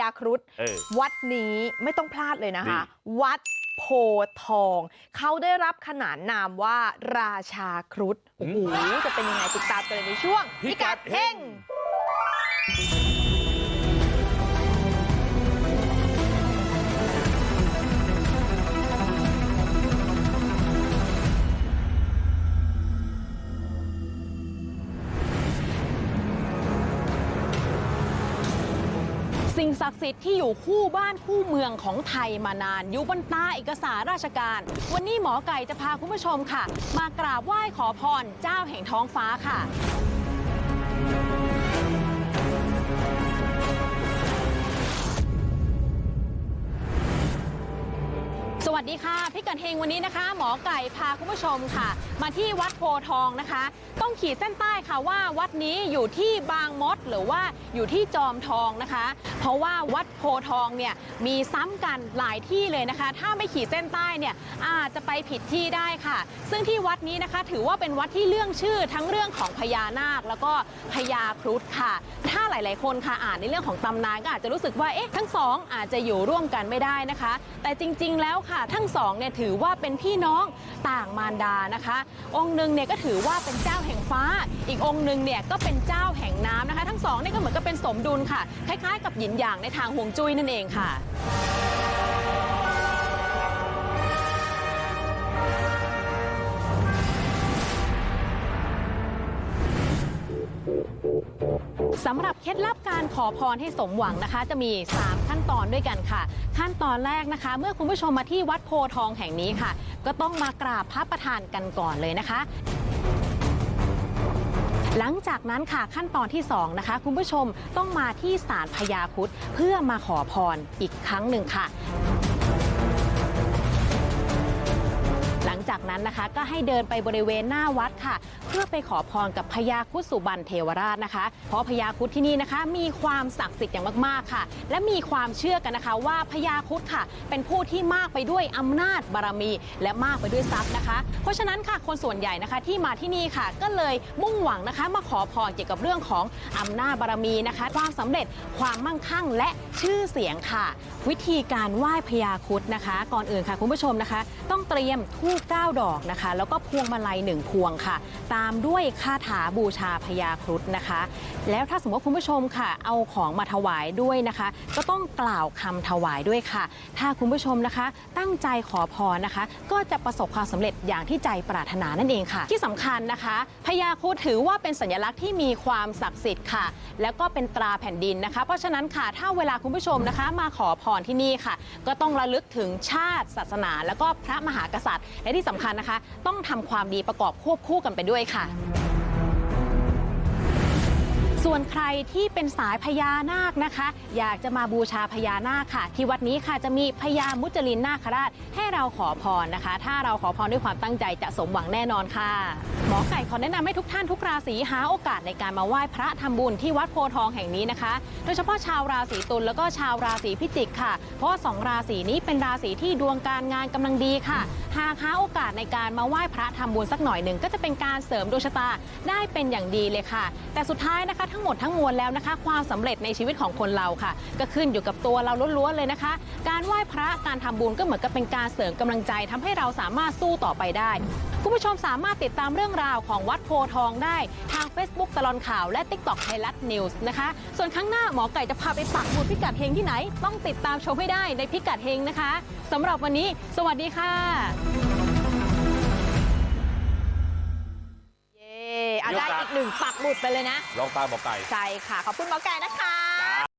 ญาครุฑเออวัดนี้ไม่ต้องพลาดเลยนะคะนี่วัดโพธิ์ทองเขาได้รับขนานนามว่าราชาครุฑโอ้โหจะเป็นยังไงติดตามกันเลยในช่วงพิกัดเฮง สิ่งศักดิ์สิทธิ์ที่อยู่คู่บ้านคู่เมืองของไทยมานาน อยู่บนตาเอกสารราชการ วันนี้หมอไก่จะพาคุณผู้ชมค่ะ มากราบไหว้ขอพรเจ้าแห่งท้องฟ้าค่ะ วัสดีค่ะพิกัดเฮงวันนี้นะคะ หมอไก่พาคุณผู้ชมค่ะ มาที่วัดโพทองนะคะ ต้องขีดเส้นใต้ค่ะว่าวัดนี้อยู่ที่บางมดหรือว่าอยู่ที่จอมทองนะคะ เพราะว่าวัดโพทองเนี่ยมีซ้ำกันหลายที่เลยนะคะ ถ้าไม่ขีดเส้นใต้เนี่ยอาจจะไปผิดที่ได้ค่ะ ซึ่งที่วัดนี้นะคะ ถือว่าเป็นวัดที่เรื่องชื่อทั้งเรื่องของพญานาค แล้วก็พญาครุฑค่ะ ถ้าหลาย ๆ คนค่ะอ่านในเรื่องของตำนานก็อาจจะรู้สึกว่าเอ๊ะทั้งสองอาจจะอยู่ร่วมกันไม่ได้นะคะ แต่จริง ๆ แล้วค่ะทั้งสองเนี่ยถือว่าเป็นพี่น้องต่างมารดานะคะ องค์หนึ่งเนี่ยก็ถือว่าเป็นเจ้าแห่งฟ้า อีกองค์หนึ่งเนี่ยก็เป็นเจ้าแห่งน้ำนะคะ ทั้งสองเนี่ยก็เหมือนกับเป็นสมดุลค่ะ คล้ายๆ กับหยินหยางในทางฮวงจุ้ยนั่นเองค่ะ สำหรับเคล็ดลับการขอพรให้สมหวังนะคะ จะมี 3 ขั้นตอนด้วยกันค่ะ ขั้นตอนแรกนะคะ เมื่อคุณผู้ชมมาที่วัดโพทองแห่งนี้ค่ะ ก็ต้องมากราบพระประธานกันก่อนเลยนะคะ หลังจากนั้นค่ะขั้นตอนที่2นะคะคุณผู้ชมต้องมาที่ศาลพญาครุฑเพื่อมาขอพรอีกครั้งหนึ่งค่ะ งจากนั้นนะคะ ก็ให้เดินไปบริเวณหน้าวัดค่ะ เพื่อไปขอพรกับพญาครุฑสุบรรณเทวราชนะคะ เพราะพญาครุฑที่นี่นะคะ มีความศักดิ์สิทธิ์อย่างมากๆค่ะ และมีความเชื่อกันนะคะว่าพญาครุฑค่ะ เป็นผู้ที่มากไปด้วยอำนาจบารมี และมากไปด้วยทรัพย์นะคะ เพราะฉะนั้นค่ะคนส่วนใหญ่นะคะที่มาที่นี่ค่ะ ก็เลยมุ่งหวังนะคะ มาขอพรเกี่ยวกับเรื่องของอำนาจบารมีนะคะ ความสำเร็จความมั่งคั่งและชื่อเสียงค่ะ วิธีการไหว้พญาครุฑนะคะ ก่อนอื่นค่ะ คุณผู้ชมนะคะ ต้องเตรียมธูป9 ดอกนะคะ แล้วก็พวงมาลัยหนึ่งพวงค่ะ ตามด้วยคาถาบูชาพญาครุฑนะคะ แล้วถ้าสมมติว่าคุณผู้ชมค่ะ เอาของมาถวายด้วยนะคะ ก็ต้องกล่าวคำถวายด้วยค่ะ ถ้าคุณผู้ชมนะคะ ตั้งใจขอพรนะคะ ก็จะประสบความสำเร็จอย่างที่ใจปรารถนานั่นเองค่ะ ที่สำคัญนะคะพญาครุฑถือว่าเป็นสัญลักษณ์ที่มีความศักดิ์สิทธิ์ค่ะ แล้วก็เป็นตราแผ่นดินนะคะ เพราะฉะนั้นค่ะถ้าเวลาคุณผู้ชมนะคะ มาขอพรที่นี่ค่ะ ก็ต้องระลึกถึงชาติศาสนา แล้วก็พระมหากษัตริย์และที่สำคัญนะคะ ต้องทำความดีประกอบควบคู่กันไปด้วยค่ะ ส่วนใครที่เป็นสายพญานาคนะคะ อยากจะมาบูชาพญานาคค่ะ ที่วัดนี้ค่ะจะมีพญามุจลินนาคราชให้เราขอพรนะคะ ถ้าเราขอพรด้วยความตั้งใจจะสมหวังแน่นอนค่ะหมอไก่ขอแนะนำให้ทุกท่านทุกราศีหาโอกาสในการมาไหว้พระทำบุญที่วัดโพทองแห่งนี้นะคะ โดยเฉพาะชาวราศีตุลแล้วก็ชาวราศีพิจิกค่ะ เพราะว่าสองราศีนี้เป็นราศีที่ดวงการงานกำลังดีค่ะ หากหาโอกาสในการมาไหว้พระทำบุญสักหน่อยหนึ่งก็จะเป็นการเสริมดวงชะตาได้เป็นอย่างดีเลยค่ะ แต่สุดท้ายนะคะทั้งหมดทั้งมวลแล้วนะคะ ความสำเร็จในชีวิตของคนเราค่ะ ก็ขึ้นอยู่กับตัวเราล้วนๆเลยนะคะ การไหว้พระการทำบุญก็เหมือนกับเป็นการเสริมกำลังใจทำให้เราสามารถสู้ต่อไปได้คุณผู้ชมสามารถติดตามเรื่องราวของวัดโพทองได้ทาง Facebook ตลอนข่าวและ TikTok ไทยรัฐนิวส์นะคะ ส่วนครั้งหน้าหมอไก่จะพาไปปักหมุดพิกัดเฮงที่ไหน ต้องติดตามชมให้ได้ในพิกัดเฮงนะคะสำหรับวันนี้ สวัสดีค่ะ หนึ่งปักหมุดไปเลยนะลองตามหมอไก่ใช่ค่ะขอบคุณหมอไก่นะคะ